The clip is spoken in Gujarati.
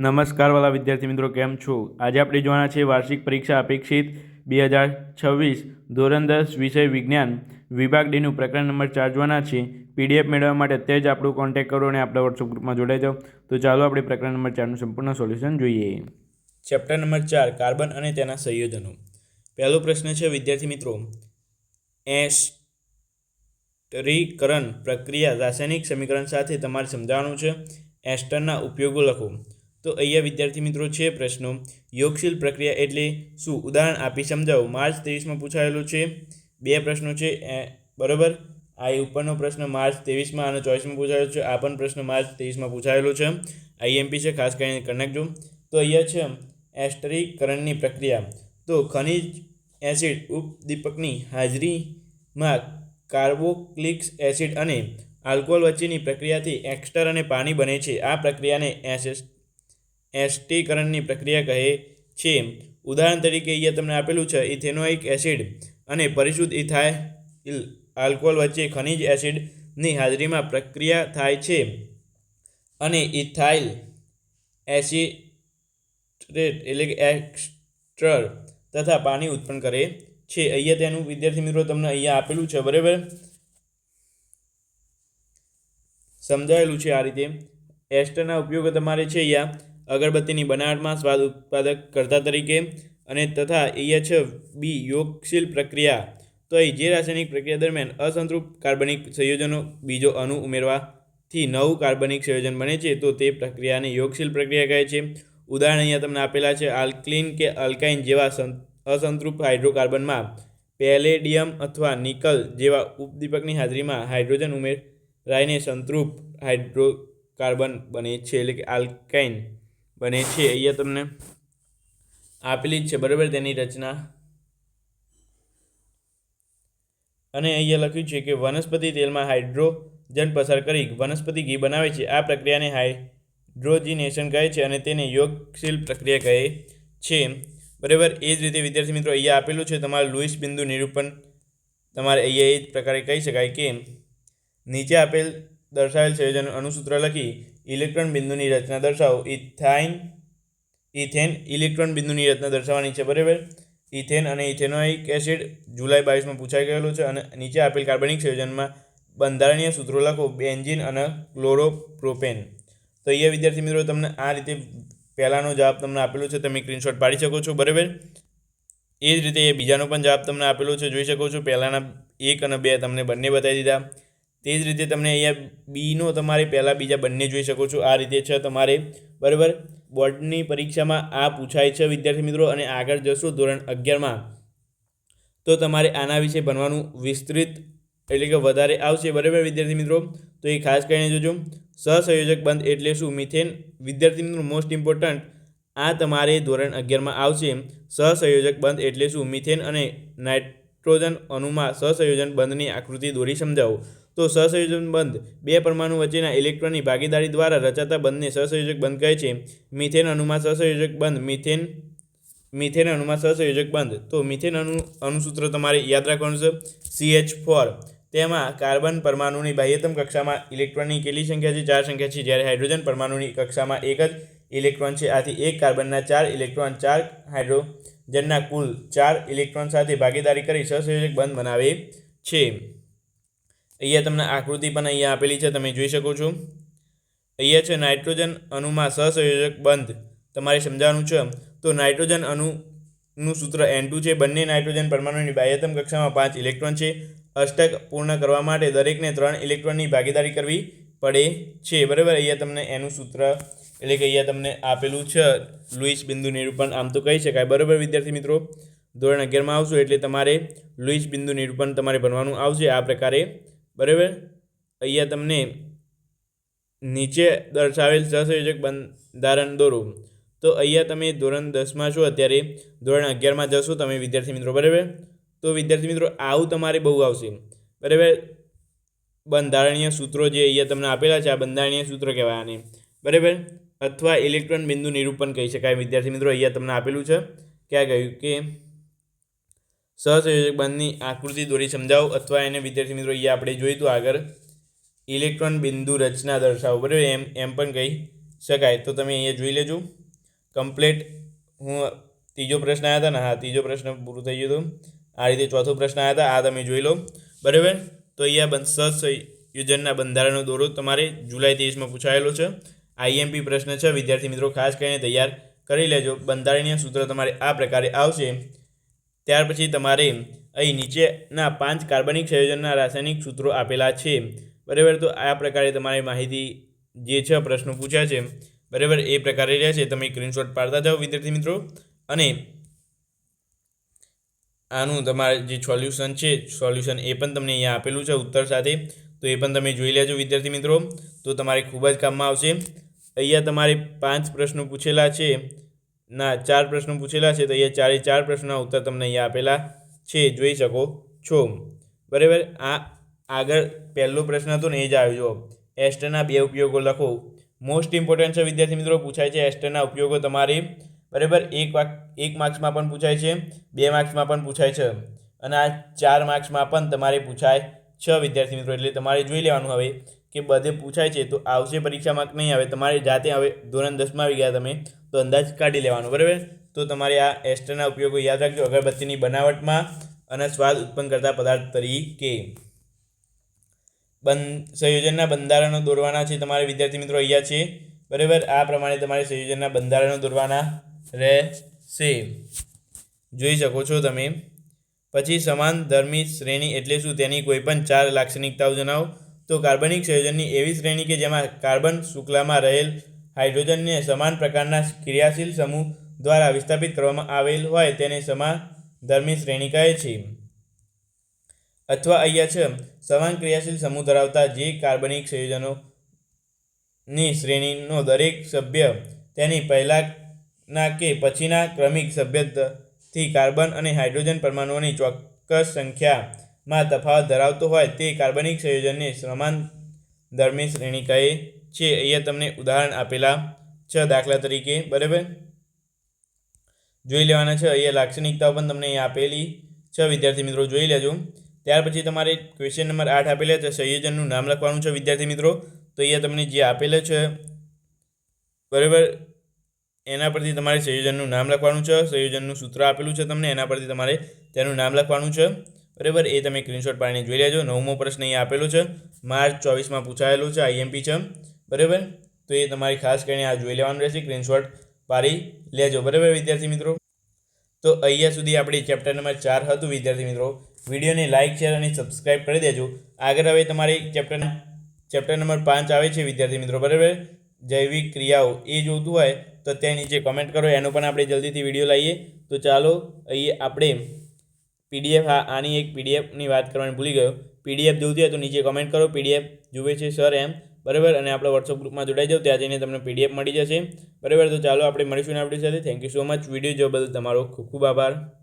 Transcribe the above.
નમસ્કાર વાલા વિદ્યાર્થી મિત્રો, કેમ છો? આજે આપણે જોવાના છે વાર્ષિક પરીક્ષા અપેક્ષિત બે હજાર છવ્વીસ ધોરણ દસ વિષય વિજ્ઞાન વિભાગ ડીનું પ્રકરણ નંબર ચાર જોવાના છે પીડીએફ મેળવવા માટે અત્યારે જ આપણું કોન્ટેક્ટ કરો અને આપણા વોટ્સઅપ ગ્રુપમાં જોડાઈ જાઓ. તો ચાલો આપણે પ્રકરણ નંબર ચારનું સંપૂર્ણ સોલ્યુશન જોઈએ. ચેપ્ટર નંબર ચાર કાર્બન અને તેના સંયોજનો. પહેલો પ્રશ્ન છે, વિદ્યાર્થી મિત્રો, એસ્ટરીકરણ પ્રક્રિયા રાસાયણિક સમીકરણ સાથે તમારે સમજાવવાનું છે. એસ્ટરના ઉપયોગો લખો. તો અહીંયા વિદ્યાર્થી મિત્રો છે પ્રશ્નો. યોગશીલ પ્રક્રિયા એટલે શું? ઉદાહરણ આપી સમજાવો. માર્ચ ત્રેવીસમાં પૂછાયેલું છે. બે પ્રશ્નો છે. બરાબર? આ ઉપરનો પ્રશ્ન માર્ચ ત્રેવીસમાં અને ચોવીસમાં પૂછાયેલો છે. આ પણ પ્રશ્ન માર્ચ ત્રેવીસમાં પૂછાયેલો છે. આઈએમપી છે. ખાસ કરીને કરી તો અહીંયા છે એસ્ટરીકરણની પ્રક્રિયા. તો ખનિજ એસિડ ઉપદીપકની હાજરીમાં કાર્બોક્લિક્સ એસિડ અને આલ્કોહોલ વચ્ચેની પ્રક્રિયાથી એક્સ્ટર અને પાણી બને છે. આ પ્રક્રિયાને એસેસ એસ્ટીકરણની પ્રક્રિયા કહે છે. ઉદાહરણ તરીકે અહીંયા તમને આપેલું છે, ઇથેનોઇક એસિડ અને પરિશુદ્ધ ઇથાઇલ આલ્કોહોલ વચ્ચે ખનિજ એસિડની હાજરીમાં પ્રક્રિયા થાય છે અને ઇથાઇલ એસિટ્રેટ એટલે કે એક્સ્ટ્રર તથા પાણી ઉત્પન્ન કરે છે. અહીંયા તેનું વિદ્યાર્થી મિત્રો, તમને અહીંયા આપેલું છે, બરાબર? સમજાયેલું છે આ રીતે. એસ્ટરના ઉપયોગ તમારે છે અહીંયા અગરબત્તીની બનાવટમાં સ્વાદ ઉત્પાદક કરતા તરીકે અને તથા એચ બી યોગશીલ પ્રક્રિયા, તો એ જે રાસાયણિક પ્રક્રિયા દરમિયાન અસંતૃપ્ત કાર્બનિક સંયોજનો, બીજો અણુ ઉમેરવાથી નવું કાર્બનિક સંયોજન બને છે, તો તે પ્રક્રિયાને યોગશીલ પ્રક્રિયા કહે છે. ઉદાહરણ અહીંયા તમને આપેલા છે, આલ્કલીન કે અલ્કાઇન જેવા અસંતૃપ્ત હાઇડ્રોકાર્બનમાં પેલેડિયમ અથવા નિકલ જેવા ઉપદીપકની હાજરીમાં હાઇડ્રોજન ઉમેરાઈને સંતૃપ્ત હાઇડ્રોકાર્બન બને છે, એટલે કે આલ્કાઇન. બને છે. અહીંયા તમને આપેલી જ છે. બરાબર? તેની રચના. અને અહીંયા લખ્યું છે કે વનસ્પતિ તેલમાં હાઇડ્રોજન પસાર કરી વનસ્પતિ ઘી બનાવે છે. આ પ્રક્રિયાને હાઇડ્રોજિનેશન કહે છે અને તેને યોગશીલ પ્રક્રિયા કહે છે. બરાબર? એ જ રીતે વિદ્યાર્થી મિત્રો, અહીંયા આપેલું છે. તમારે લુઈસ બિંદુ નિરૂપણ તમારે અહીંયા એ જ પ્રકારે કહી શકાય કે નીચે આપેલ દર્શાવેલ સંયોજન અણુસૂત્ર લખી ઇલેક્ટ્રોન બિંદુની રચના દર્શાવો. ઇથાઇન, ઇથેન, ઇલેક્ટ્રોન બિંદુની રચના દર્શાવવાની છે, બરાબર? ઇથેન અને ઇથેનોઇક એસિડ જુલાઈ બાવીસમાં પૂછાઈ ગયેલું છે અને નીચે આપેલ કાર્બનિક સંયોજનમાં બંધારણીય સૂત્રો લખો. બેન્ઝિન અને ક્લોરોપ્રોપેન. તો અહીંયા, વિદ્યાર્થી મિત્રો, તમને આ રીતે પહેલાંનો જવાબ તમને આપેલો છે, તમે સ્ક્રીનશોટ પાડી શકો છો, બરાબર? એ જ રીતે એ બીજાનો પણ જવાબ તમને આપેલો છે, જોઈ શકો છો. પહેલાંના એક અને બે તમને બંને બતાવી દીધા. તે જ રીતે તમને અહીંયા બીનો તમારે પહેલાં બીજા બંને જોઈ શકો છો. આ રીતે છે તમારે, બરાબર? બોર્ડની પરીક્ષામાં આ પૂછાય છે વિદ્યાર્થી મિત્રો અને આગળ જશો ધોરણ અગિયારમાં. તો તમારે આના વિશે ભણવાનું વિસ્તૃત એટલે કે વધારે આવશે, બરાબર વિદ્યાર્થી મિત્રો? તો એ ખાસ કરીને જોજો. સહસંયોજક બંધ એટલે શું? મિથેન. વિદ્યાર્થી મિત્રો મોસ્ટ ઇમ્પોર્ટન્ટ આ તમારે ધોરણ અગિયારમાં આવશે. સહસંયોજક બંધ એટલે શું? મિથેન અને નાઇટ્રોજન અણુમાં સહસંયોજન બંધની આકૃતિ દોરી સમજાવો. તો સહસંયોજન બંધ બે પરમાણુ વચ્ચેના ઇલેક્ટ્રોનની ભાગીદારી દ્વારા રચાતા બંધને સહસંયોજક બંધ કહે છે. મિથેન અણુમાં સહસંયોજક બંધ, મિથેન મિથેન અણુમાં સહસંયોજક બંધ. તો મિથેન અણુ, અણુસૂત્ર તમારે યાદ રાખવાનું છે. સી એચ ફોર તેમાં કાર્બન પરમાણુની બાહ્યતમ કક્ષામાં ઇલેક્ટ્રોનની કેટલી સંખ્યા છે? ચાર સંખ્યા છે. જ્યારે હાઇડ્રોજન પરમાણુની કક્ષામાં એક જ ઇલેક્ટ્રોન છે. આથી એક કાર્બનના ચાર ઇલેક્ટ્રોન, ચાર હાઇડ્રોજનના કુલ ચાર ઇલેક્ટ્રોન સાથે ભાગીદારી કરી સહસંયોજક બંધ બનાવે છે. અહીંયા તમને આકૃતિ પણ અહીંયા આપેલી છે, તમે જોઈ શકો છો. અહીંયા છે નાઇટ્રોજન અણુમાં સહસંયોજક બંધ. તમારે સમજાવવાનું છે, તો નાઇટ્રોજન અણુનું સૂત્ર એન ટુ છે. બંને નાઇટ્રોજન પરમાણુની બાહ્યતમ કક્ષામાં પાંચ ઇલેક્ટ્રોન છે. અષ્ટક પૂર્ણ કરવા માટે દરેકને ત્રણ ઇલેક્ટ્રોનની ભાગીદારી કરવી પડે છે. બરાબર, અહીંયા તમને એનું સૂત્ર એટલે કે અહીંયા તમને આપેલું છે, લુઈસ બિંદુ નિરૂપણ, આમ તો કહી શકાય. બરાબર વિદ્યાર્થી મિત્રો? ધોરણ અગિયારમાં આવશો એટલે તમારે લુઈસ બિંદુ નિરૂપણ તમારે ભણવાનું આવશે આ પ્રકારે. બરાબર? અહીંયા તમને નીચે દર્શાવેલ સહસંયોજક બંધારણ દોરો. તો અહીંયા તમે ધોરણ દસમાં છો, અત્યારે ધોરણ અગિયારમાં જશો તમે વિદ્યાર્થી મિત્રો, બરાબર? તો વિદ્યાર્થી મિત્રો, આવું તમારે બહુ આવશે. બરાબર? બંધારણીય સૂત્રો જે અહીંયા તમને આપેલા છે, આ બંધારણીય સૂત્ર કહેવાય આને. બરાબર? અથવા ઇલેક્ટ્રોન બિંદુ નિરૂપણ કહી શકાય. વિદ્યાર્થી મિત્રો, અહીંયા તમને આપેલું છે ક્યાં કહ્યું કે સહસંયોજક બંધની આકૃતિ દોરી સમજાવો અથવા એને, વિદ્યાર્થી મિત્રો, અહીંયા આપણે જોઈતું આગળ ઇલેક્ટ્રોન બિંદુ રચના દર્શાવો. બરાબર? એમ એમ પણ કહી શકાય. તો તમે અહીંયા જોઈ લેજો. કમ્પ્લેટ. હું ત્રીજો પ્રશ્ન આવ્યા હતા ને? હા, ત્રીજો પ્રશ્ન પૂરું થઈ ગયું હતું. આ રીતે ચોથો પ્રશ્ન આવ્યા હતા. આ તમે જોઈ લો. બરાબર? તો અહીંયા બંધ સહસંયોજનના બંધારણનો દોરો તમારે જુલાઈ ત્રીસમાં પૂછાયેલો છે. આઈએમપી પ્રશ્ન છે. વિદ્યાર્થી મિત્રો, ખાસ કરીને તૈયાર કરી લેજો. બંધારણીય સૂત્ર તમારે આ પ્રકારે આવશે. ત્યાર પછી તમારે અહીં નીચેના પાંચ કાર્બનિક સંયોજનના રાસાયણિક સૂત્રો આપેલા છે. બરાબર? તો આ પ્રકારે તમારી માહિતી જે છે, પ્રશ્નો પૂછ્યા છે. બરાબર? એ પ્રકારે રહેશે. તમે સ્ક્રીનશોટ પાડતા જાઓ વિદ્યાર્થી મિત્રો. અને આનું તમારે જે સોલ્યુશન છે સોલ્યુશન એ પણ તમને અહીંયા આપેલું છે, ઉત્તર સાથે. તો એ પણ તમે જોઈ લેજો વિદ્યાર્થી મિત્રો. તો તમારે ખૂબ જ કામમાં આવશે. અહીંયા તમારે પાંચ પ્રશ્નો પૂછેલા છે. ના, ચાર પ્રશ્નો પૂછેલા છે તો અહીંયા ચારે ચાર પ્રશ્નોના ઉત્તર તમને અહીંયા આપેલા છે. જોઈ શકો છો. બરાબર? આ આગળ પહેલો પ્રશ્ન હતો ને એ જ આવ્યો. એસ્ટરના બે ઉપયોગો લખો. મોસ્ટ ઇમ્પોર્ટન્ટ છે, વિદ્યાર્થી મિત્રો, પૂછાય છે એસ્ટરના ઉપયોગો તમારે. બરાબર? એક વાક, એક માર્ક્સમાં પણ પૂછાય છે, બે માર્ક્સમાં પણ પૂછાય છે. અને આ ચાર માર્ક્સમાં પણ તમારે પૂછાય છ, વિદ્યાર્થી મિત્રો. એટલે તમારે જોઈ લેવાનું હવે. કે બધે પૂછાય છે, તો આવશે પરીક્ષામાં નહીં આવે. તમારે જાતે હવે ધોરણ દસમાં આવી ગયા તમે, તો અંદાજ કાઢી લેવાનો, બરાબર? તો તમારે આ એસ્ટરના ઉપયોગો યાદ રાખજો. અગરબત્તીની બનાવટમાં અને સ્વાદ ઉત્પન્ન કરતા પદાર્થ તરીકે. બં સંયોજનના બંધારણો દોરવાના છે તમારે, વિદ્યાર્થી મિત્રો અહીંયા છે. બરાબર? આ પ્રમાણે તમારે સંયોજનના બંધારણો દોરવાના રહેશે. જોઈ શકો છો તમે. પછી સમાન ધર્મી શ્રેણી એટલે શું? તેની કોઈપણ ચાર લાક્ષણિકતાઓ જણાવો. તો કાર્બનિક સંયોજનની એવી શ્રેણી કે જેમાં કાર્બન શુક્લામાં રહેલ હાઇડ્રોજનને સમાન પ્રકારના ક્રિયાશીલ સમૂહ દ્વારા વિસ્થાપિત કરવામાં આવેલ હોય તેને સમાન ધર્મી શ્રેણી કહે છે. અથવા અહીંયા છે, સમાન ક્રિયાશીલ સમૂહ ધરાવતા જે કાર્બનિક સંયોજનોની શ્રેણીનો દરેક સભ્ય તેની પહેલાંના કે પછીના ક્રમિક સભ્યથી કાર્બન અને હાઇડ્રોજન પરમાણુઓની ચોક્કસ સંખ્યામાં તફાવત ધરાવતો હોય તે કાર્બનિક સંયોજનને સમાન ધર્મી શ્રેણી કહે છે. અહીંયા તમને ઉદાહરણ આપેલા છ દાખલા તરીકે, બરાબર? જોઈ લેવાના છે. અહીંયા લાક્ષણિકતાઓ પણ તમને અહીંયા આપેલી છે. વિદ્યાર્થી મિત્રો, જોઈ લેજો. ત્યાર પછી તમારે ક્વેશ્ચન નંબર આઠ આપેલા છે. સંયોજનનું નામ લખવાનું છે, વિદ્યાર્થી મિત્રો. તો અહીંયા તમને જે આપેલું છે, બરાબર? એના પરથી તમારે સંયોજનનું નામ લખવાનું છે. સંયોજનનું સૂત્ર આપેલું છે તમને. એના પરથી તમારે તેનું નામ લખવાનું છે. બરાબર? એ તમે સ્ક્રીનશોટ પાડીને જોઈ લેજો. નવમો પ્રશ્ન અહીંયા આપેલો છે. માર્ચ ચોવીસમાં પૂછાયેલું છે આઈએમપી છે. બરાબર? તો એ તમારી ખાસ કરીને આ જોઈ લેવાનું રહેશે. સ્ક્રીનશોટ પાડી લેજો. બરાબર, વિદ્યાર્થી મિત્રો? તો અહીંયા સુધી આપણે ચેપ્ટર નંબર ચાર હતું, વિદ્યાર્થી મિત્રો. વિડીયોને લાઇક શેર અને સબસ્ક્રાઈબ કરી દેજો. આગળ હવે તમારી ચેપ્ટર ચેપ્ટર નંબર પાંચ આવે છે, વિદ્યાર્થી મિત્રો. બરાબર? જૈવિક ક્રિયાઓ. એ જોતું હોય તો ત્યાં નીચે કમેન્ટ કરો. એનો પણ આપણે જલ્દીથી વીડિયો લાવીએ. તો ચાલો, અહીં આપણે પીડીએફ હા, આની એક પીડીએફની વાત કરવાની ભૂલી ગયો. પીડીએફ જોઈતી હોય તો નીચે કમેન્ટ કરો. પીડીએફ જુએ છે સર એમ. બરાબર? અને આપણે વોટ્સઅપ ગ્રુપમાં જોડાઈ જાઓ, ત્યાં જઈને તમને પીડીએફ મળી જશે. બરાબર? તો ચાલો, આપણે મળીશું ને આપણી સાથે. Thank you so much video જોવા બદલ તમારો ખૂબ ખૂબ આભાર.